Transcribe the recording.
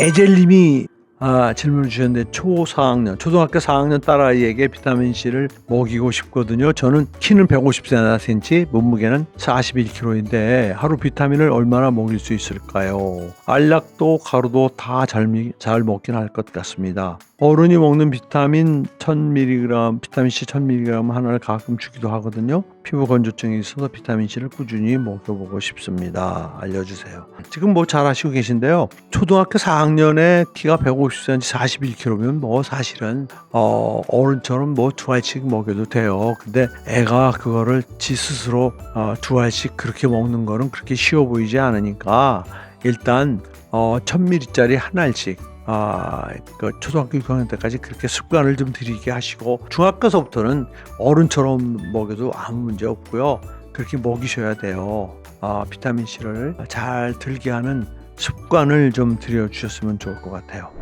에젤님이 아, 질문을 주셨는데 초 4학년, 초등학교 4학년 딸아이에게 비타민 C를 먹이고 싶거든요. 저는 키는 150cm, 몸무게는 41kg인데 하루 비타민을 얼마나 먹일 수 있을까요? 알약도 가루도 다잘 먹긴 할 것 같습니다. 어른이 먹는 비타민 1000mg, 비타민 C 1000mg 하나를 가끔 주기도 하거든요. 피부 건조증이 있어서 비타민 C를 꾸준히 먹여보고 싶습니다. 알려주세요. 지금 뭐잘 하시고 계신데요. 초등학교 4학년에 키가 150cm, 41kg면 뭐 사실은 어, 어른처럼 뭐 두 알씩 먹여도 돼요. 근데 애가 그거를 지 스스로 어, 두 알씩 그렇게 먹는 거는 그렇게 쉬워 보이지 않으니까 일단 어, 1000ml짜리 한 알씩 아, 그 초등학교 6학년 때까지 그렇게 습관을 좀 들이게 하시고 중학교서부터는 어른처럼 먹여도 아무 문제 없고요. 그렇게 먹이셔야 돼요. 아, 비타민 C를 잘 들게 하는 습관을 좀 들여 주셨으면 좋을 것 같아요.